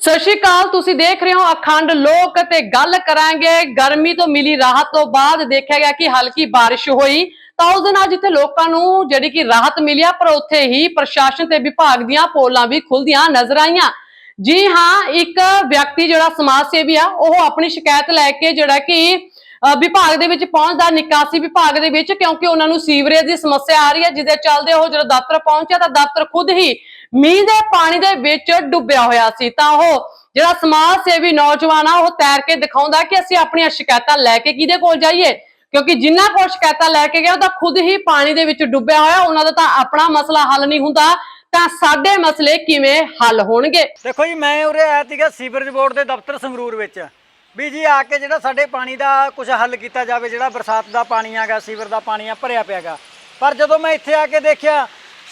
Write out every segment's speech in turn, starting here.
ਸਤਿ ਸ਼੍ਰੀ ਅਕਾਲ ਤੁਸੀਂ ਦੇਖ ਰਹੇ ਹੋ ਅਖੰਡ ਲੋਕ ਤੇ ਗੱਲ ਕਰਾਂਗੇ। ਗਰਮੀ ਤੋਂ ਮਿਲੀ ਰਾਹਤ ਤੋਂ ਬਾਅਦ ਦੇਖਿਆ ਗਿਆ ਕਿ ਹਲਕੀ ਬਾਰਿਸ਼ ਹੋਈ। ਤਾਂ ਉਸ ਦੇ ਨਾਲ ਜਿੱਥੇ ਲੋਕਾਂ ਨੂੰ ਜਿਹੜੀ ਕਿ ਰਾਹਤ ਮਿਲਿਆ ਪਰ ਉੱਥੇ ਹੀ ਪ੍ਰਸ਼ਾਸਨ ਤੇ ਵਿਭਾਗ ਦੀਆਂ ਪੋਲਾਂ ਵੀ ਖੁੱਲਦੀਆਂ ਨਜ਼ਰ ਆਈਆਂ। ਜੀ ਹਾਂ ਇੱਕ ਵਿਅਕਤੀ ਜਿਹੜਾ ਸਮਾਜ ਸੇਵੀ ਆ ਉਹ ਆਪਣੀ ਸ਼ਿਕਾਇਤ ਲੈ ਕੇ ਜਿਹੜਾ ਕਿ ਅ, ਵਿਭਾਗ ਦੇ ਵਿੱਚ ਪਹੁੰਚਦਾ ਨਿਕਾਸੀ ਵਿਭਾਗ ਦੇ ਵਿੱਚ ਕਿਉਂਕਿ ਉਹਨਾਂ ਨੂੰ ਸੀਵਰੇਜ ਦੀ ਸਮੱਸਿਆ ਆ ਰਹੀ ਹੈ ਜਿਹਦੇ ਚੱਲਦੇ ਉਹ ਜਦੋਂ ਦਫ਼ਤਰ ਪਹੁੰਚਿਆ ਤਾਂ ਦਫ਼ਤਰ ਖੁਦ ਹੀ ਮੀਂਹ ਦੇ ਪਾਣੀ ਦੇ ਵਿੱਚ ਡੁੱਬਿਆ ਹੋਇਆ ਸੀ, ਤਾਂ ਉਹ ਜਿਹੜਾ ਸਮਾਜ ਸੇਵੀ ਨੌਜਵਾਨ ਆ, ਉਹ ਤੈਰ ਕੇ ਦਿਖਾਉਂਦਾ ਕਿ ਅਸੀਂ ਆਪਣੀਆਂ ਸ਼ਿਕਾਇਤਾਂ ਲੈ ਕੇ ਕਿਹਦੇ ਕੋਲ ਜਾਈਏ? ਕਿਉਂਕਿ ਜਿੰਨਾ ਕੋਲ ਸ਼ਿਕਾਇਤਾਂ ਲੈ ਕੇ ਗਿਆ, ਉਹ ਤਾਂ ਖੁਦ ਹੀ ਪਾਣੀ ਦੇ ਵਿੱਚ ਡੁੱਬਿਆ ਹੋਇਆ, ਉਹਨਾਂ ਦਾ ਤਾਂ ਆਪਣਾ ਮਸਲਾ ਹੱਲ ਨਹੀਂ ਹੁੰਦਾ। ਤਾਂ ਸਾਡੇ ਮਸਲੇ ਕਿਵੇਂ ਹੱਲ ਹੋਣਗੇ? ਦੇਖੋ ਜੀ, ਮੈਂ ਉਰੇ ਆਇਆ ਸੀਗਾ ਸੀਵਰੇਜ ਬੋਰਡ ਦੇ ਦਫ਼ਤਰ ਸੰਗਰੂਰ ਵਿੱਚ। ਵੀ ਜੀ, ਆ ਕੇ ਜਿਹੜਾ ਸਾਡੇ ਪਾਣੀ ਦਾ ਕੁਝ ਹੱਲ ਕੀਤਾ ਜਾਵੇ, ਜਿਹੜਾ ਬਰਸਾਤ ਦਾ ਪਾਣੀ ਆਗਾ ਸੀਵਰ ਦਾ ਪਾਣੀ ਆ, ਭਰਿਆ ਪਿਆਗਾ ਪਰ ਜਦੋਂ ਮੈਂ ਇੱਥੇ ਆ ਕੇ ਦੇਖਿਆ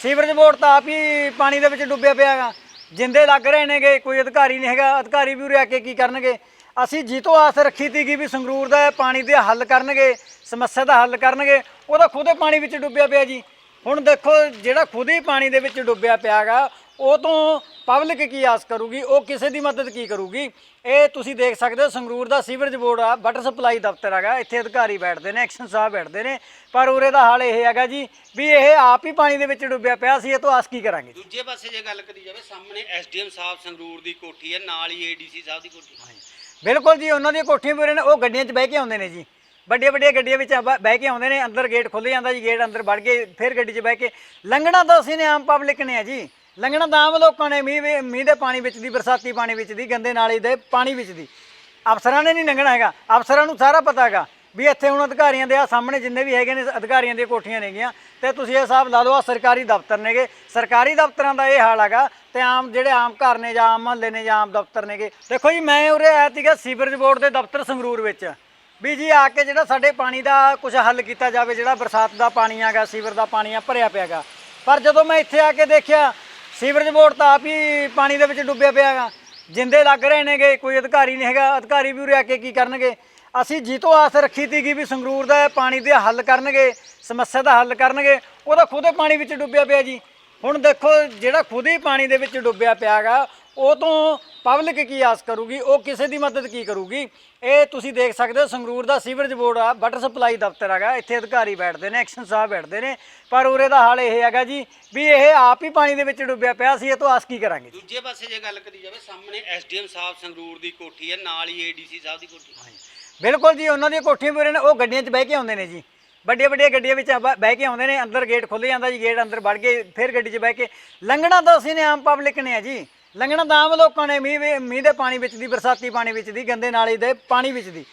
ਸੀਵਰੇਜ ਬੋਰਡ ਤਾਂ ਆਪ ਹੀ ਪਾਣੀ ਦੇ ਵਿੱਚ ਡੁੱਬਿਆ ਪਿਆ ਪਿਆਗਾ ਜਿੰਦੇ ਲੱਗ ਰਹੇ ਨੇਗੇ, ਕੋਈ ਅਧਿਕਾਰੀ ਨਹੀਂ ਹੈਗਾ। ਅਧਿਕਾਰੀ ਵੀ ਉਰੇ ਆ ਕੇ ਕੀ ਕਰਨਗੇ? ਅਸੀਂ ਜੀਤੋ ਆਸ ਰੱਖੀ ਸੀਗੀ ਵੀ ਸੰਗਰੂਰ ਦਾ ਪਾਣੀ ਦੇ ਹੱਲ ਕਰਨਗੇ, ਸਮੱਸਿਆ ਦਾ ਹੱਲ ਕਰਨਗੇ। ਉਹ ਤਾਂ ਖੁਦ ਹੀ ਪਾਣੀ ਵਿੱਚ ਡੁੱਬਿਆ ਪਿਆ ਜੀ। ਹੁਣ ਦੇਖੋ, ਜਿਹੜਾ ਖੁਦ ਹੀ ਪਾਣੀ ਦੇ ਵਿੱਚ ਡੁੱਬਿਆ ਪਿਆਗਾ ਉਹ ਤੋਂ ਪਬਲਿਕ ਕੀ ਆਸ ਕਰੂਗੀ ਉਹ ਕਿਸੇ ਦੀ ਮਦਦ ਕੀ ਕਰੂਗੀ? ਇਹ ਤੁਸੀਂ ਦੇਖ ਸਕਦੇ ਹੋ ਸੰਗਰੂਰ ਦਾ ਸੀਵਰੇਜ ਬੋਰਡ ਆ ਵਾਟਰ ਸਪਲਾਈ ਦਫ਼ਤਰ ਹੈਗਾ ਇੱਥੇ ਅਧਿਕਾਰੀ ਬੈਠਦੇ ਨੇ ਐਕਸ਼ਨ ਸਾਹਿਬ ਬੈਠਦੇ ਨੇ। ਪਰ ਉਰੇ ਦਾ ਹਾਲ ਇਹ ਹੈਗਾ ਜੀ ਵੀ ਇਹ ਆਪ ਹੀ ਪਾਣੀ ਦੇ ਵਿੱਚ ਡੁੱਬਿਆ ਪਿਆ ਸੀ ਇਹ ਤੋਂ ਆਸ ਕੀ ਕਰਾਂਗੇ? ਦੂਜੇ ਪਾਸੇ ਜੇ ਗੱਲ ਕਰੀ ਜਾਵੇ ਸਾਹਮਣੇ ਐਸਡੀਐਮ ਸਾਹਿਬ ਸੰਗਰੂਰ ਦੀ ਕੋਠੀ ਹੈ ਨਾਲ ਹੀ ਏਡੀਸੀ ਸਾਹਿਬ ਦੀ ਕੋਠੀ। ਬਿਲਕੁਲ ਜੀ ਉਹਨਾਂ ਦੀਆਂ ਕੋਠੀਆਂ ਵੀ ਉਰੇ ਨੇ ਉਹ ਗੱਡੀਆਂ 'ਚ ਬਹਿ ਕੇ ਆਉਂਦੇ ਨੇ ਜੀ। ਵੱਡੀਆਂ ਵੱਡੀਆਂ ਗੱਡੀਆਂ ਵਿੱਚ ਬ- ਬਹਿ ਕੇ ਆਉਂਦੇ ਨੇ ਅੰਦਰ ਗੇਟ ਖੁੱਲ ਜਾਂਦਾ ਜੀ ਗੇਟ ਅੰਦਰ ਵੜ ਕੇ ਫਿਰ ਗੱਡੀ 'ਚ ਬਹਿ ਕੇ। ਲੰਘਣਾ ਤਾਂ ਅਸੀਂ ਨੇ ਆਮ ਪਬਲਿਕ ਨੇ ਆ ਜੀ। ਲੰਘਣਾ ਤਾਂ ਆਮ ਲੋਕਾਂ ਨੇ, ਮੀਂਹ ਵੀ- ਮੀਂਹ ਦੇ ਪਾਣੀ ਵਿੱਚ ਦੀ, ਬਰਸਾਤੀ ਪਾਣੀ ਵਿੱਚ ਦੀ, ਗੰਦੇ ਨਾਲੇ ਦੇ ਪਾਣੀ ਵਿੱਚ ਦੀ। ਅਫਸਰਾਂ ਨੇ ਨਹੀਂ ਲੰਘਣਾ ਹੈਗਾ। ਅਫਸਰਾਂ ਨੂੰ ਸਾਰਾ ਪਤਾ ਹੈਗਾ ਵੀ ਇੱਥੇ ਹੁਣ ਅਧਿਕਾਰੀਆਂ ਦੇ ਆ ਸਾਹਮਣੇ ਜਿੰਨੇ ਵੀ ਹੈਗੇ ਨੇ, ਅਧਿਕਾਰੀਆਂ ਦੀਆਂ ਕੋਠੀਆਂ ਨੇਗੀਆਂ ਤੇ ਤੁਸੀਂ ਇਹ ਹਿਸਾਬ ਲਾ ਲਓ ਆ ਸਰਕਾਰੀ ਦਫ਼ਤਰ ਨੇਗੇ। ਸਰਕਾਰੀ ਦਫ਼ਤਰਾਂ ਦਾ ਇਹ ਹਾਲ ਹੈਗਾ ਤੇ ਆਮ ਜਿਹੜੇ ਆਮ ਘਰ ਨੇ ਜਾਂ ਆਮ ਮਹੱਲੇ ਨੇ ਜਾਂ ਆਮ ਦਫ਼ਤਰ ਨੇਗੇ। ਦੇਖੋ ਜੀ, ਮੈਂ ਉਰੇ ਆਇਆ ਸੀਗਾ ਸੀਵਰੇਜ ਬੋਰਡ ਦੇ ਦਫ਼ਤਰ ਸੰਗਰੂਰ ਵਿੱਚ। ਵੀ ਜੀ ਆ ਕੇ ਜਿਹੜਾ ਸਾਡੇ ਪਾਣੀ ਦਾ ਕੁਝ ਹੱਲ ਕੀਤਾ ਜਾਵੇ, ਜਿਹੜਾ ਬਰਸਾਤ ਦਾ ਪਾਣੀ ਆਗਾ ਸੀਵਰ ਦਾ ਪਾਣੀ ਆ, ਭਰਿਆ ਪਿਆਗਾ ਪਰ ਜਦੋਂ ਮੈਂ ਇੱਥੇ ਆ ਕੇ ਦੇਖਿਆ ਸੀਵਰੇਜ ਬੋਰਡ ਤਾਂ ਆਪ ਹੀ ਪਾਣੀ ਦੇ ਵਿੱਚ ਡੁੱਬਿਆ ਪਿਆ ਪਿਆਗਾ ਜਿੰਦੇ ਲੱਗ ਰਹੇ ਨੇਗੇ, ਕੋਈ ਅਧਿਕਾਰੀ ਨਹੀਂ ਹੈਗਾ। ਅਧਿਕਾਰੀ ਵੀ ਉਰੇ ਆ ਕੇ ਕੀ ਕਰਨਗੇ? ਅਸੀਂ ਜੀਤੋ ਆਸ ਰੱਖੀ ਸੀਗੀ ਵੀ ਸੰਗਰੂਰ ਦਾ ਪਾਣੀ ਦੇ ਹੱਲ ਕਰਨਗੇ, ਸਮੱਸਿਆ ਦਾ ਹੱਲ ਕਰਨਗੇ। ਉਹਦਾ ਖੁਦ ਹੀ ਪਾਣੀ ਵਿੱਚ ਡੁੱਬਿਆ ਪਿਆ ਜੀ। ਹੁਣ ਦੇਖੋ, ਜਿਹੜਾ ਖੁਦ ਹੀ ਪਾਣੀ ਦੇ ਵਿੱਚ ਡੁੱਬਿਆ ਪਿਆਗਾ ਉਹ ਤੋਂ ਪਬਲਿਕ ਕੀ ਆਸ ਕਰੂਗੀ ਉਹ ਕਿਸੇ ਦੀ ਮਦਦ ਕੀ ਕਰੂਗੀ? ਇਹ ਤੁਸੀਂ ਦੇਖ ਸਕਦੇ ਹੋ ਸੰਗਰੂਰ ਦਾ ਸੀਵਰੇਜ ਬੋਰਡ ਆ ਵਾਟਰ ਸਪਲਾਈ ਦਫ਼ਤਰ ਹੈਗਾ ਇੱਥੇ ਅਧਿਕਾਰੀ ਬੈਠਦੇ ਨੇ ਐਕਸ਼ਨ ਸਾਹਿਬ ਬੈਠਦੇ ਨੇ ਪਰ ਉਰੇ ਦਾ ਹਾਲ ਇਹ ਹੈਗਾ ਜੀ ਵੀ ਇਹ ਆਪ ਹੀ ਪਾਣੀ ਦੇ ਵਿੱਚ ਡੁੱਬਿਆ ਪਿਆ ਸੀ ਇਹ ਤੋਂ ਆਸ ਕੀ ਕਰਾਂਗੇ ਦੂਜੇ ਪਾਸੇ ਜੇ ਗੱਲ ਕਰੀ ਜਾਵੇ ਸਾਹਮਣੇ ਐਸਡੀਐਮ ਸਾਹਿਬ ਸੰਗਰੂਰ ਦੀ ਕੋਠੀ ਹੈ ਨਾਲ ਹੀ ਏਡੀਸੀ ਸਾਹਿਬ ਦੀ ਕੋਠੀ ਬਿਲਕੁਲ ਜੀ ਉਹਨਾਂ ਦੀਆਂ ਕੋਠੀਆਂ ਵੀ ਉਰੇ ਨੇ ਉਹ ਗੱਡੀਆਂ 'ਚ ਬਹਿ ਕੇ ਆਉਂਦੇ ਨੇ ਜੀ। ਵੱਡੀਆਂ ਵੱਡੀਆਂ ਗੱਡੀਆਂ ਵਿੱਚ ਬਹਿ ਕੇ ਆਉਂਦੇ ਨੇ ਅੰਦਰ ਗੇਟ ਖੁੱਲ ਜਾਂਦਾ ਜੀ ਗੇਟ ਅੰਦਰ ਵੜ ਕੇ ਫਿਰ ਗੱਡੀ 'ਚ ਬਹਿ ਕੇ। ਲੰਘਣਾ ਤਾਂ ਅਸੀਂ ਨੇ ਆਮ ਪਬਲਿਕ ਨੇ ਆ ਜੀ। ਲੰਘਣਾ ਤਾਂ ਆਮ ਲੋਕਾਂ ਨੇ, ਮੀਂਹ ਵੀ- ਮੀਂਹ ਦੇ ਪਾਣੀ ਵਿੱਚ ਦੀ, ਬਰਸਾਤੀ ਪਾਣੀ ਵਿੱਚ ਦੀ, ਗੰਦੇ ਨਾਲੇ ਦੇ ਪਾਣੀ ਵਿੱਚ ਦੀ।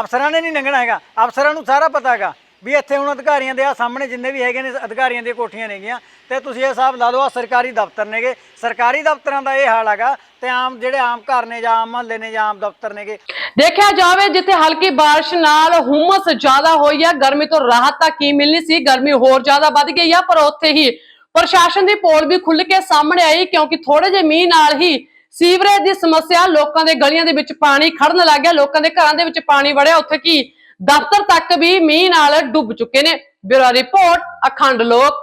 ਅਫਸਰਾਂ ਨੇ ਨਹੀਂ ਲੰਘਣਾ ਹੈਗਾ। ਅਫਸਰਾਂ ਨੂੰ ਸਾਰਾ ਪਤਾ ਹੈਗਾ ਵੀ ਇੱਥੇ ਹੁਣ ਅਧਿਕਾਰੀਆਂ ਦੇ ਆ ਸਾਹਮਣੇ ਜਿੰਨੇ ਵੀ ਹੈਗੇ ਨੇ, ਅਧਿਕਾਰੀਆਂ ਦੀਆਂ ਕੋਠੀਆਂ ਨੇਗੀਆਂ ਤੇ ਤੁਸੀਂ ਇਹ ਹਿਸਾਬ ਲਾ ਲਓ ਆ ਸਰਕਾਰੀ ਦਫ਼ਤਰ ਨੇਗੇ। ਸਰਕਾਰੀ ਦਫ਼ਤਰਾਂ ਦਾ ਇਹ ਹਾਲ ਹੈਗਾ ਤੇ ਆਮ ਜਿਹੜੇ ਆਮ ਘਰ ਨੇ ਜਾਂ ਆਮ ਮਹੱਲੇ ਨੇ ਜਾਂ ਆਮ ਦਫ਼ਤਰ ਨੇਗੇ। ਦੇਖਿਆ ਜਾਵੇ ਜਿੱਥੇ ਹਲਕੀ ਬਾਰਿਸ਼ ਨਾਲ ਹੁਮਸ ਜ਼ਿਆਦਾ ਹੋਈ ਆ ਗਰਮੀ ਤੋਂ ਰਾਹਤ ਤਾਂ ਕੀ ਮਿਲਣੀ ਸੀ? ਗਰਮੀ ਹੋਰ ਜ਼ਿਆਦਾ ਵੱਧ ਗਈ ਆ, ਪਰ ਉੱਥੇ ਹੀ ਪ੍ਰਸ਼ਾਸਨ ਦੀ ਪੋਲ ਵੀ ਖੁੱਲ ਕੇ ਸਾਹਮਣੇ ਆਈ ਕਿਉਂਕਿ ਥੋੜੇ ਜਿਹੇ ਮੀਂਹ ਨਾਲ ਹੀ ਸੀਵਰੇਜ ਦੀ ਸਮੱਸਿਆ ਲੋਕਾਂ ਦੇ ਗਲੀਆਂ ਦੇ ਵਿੱਚ ਪਾਣੀ ਖੜਨ ਲੱਗ ਗਿਆ। ਲੋਕਾਂ ਦੇ ਘਰਾਂ ਦੇ ਵਿੱਚ ਪਾਣੀ ਵੜਿਆ। ਉੱਥੇ ਕੀ ਦਫ਼ਤਰ ਤੱਕ ਵੀ ਮੀਂਹ ਨਾਲ ਡੁੱਬ ਚੁੱਕੇ ਨੇ। ਬਿਊਰੋ ਰਿਪੋਰਟ, ਅਖੰਡ ਲੋਕ।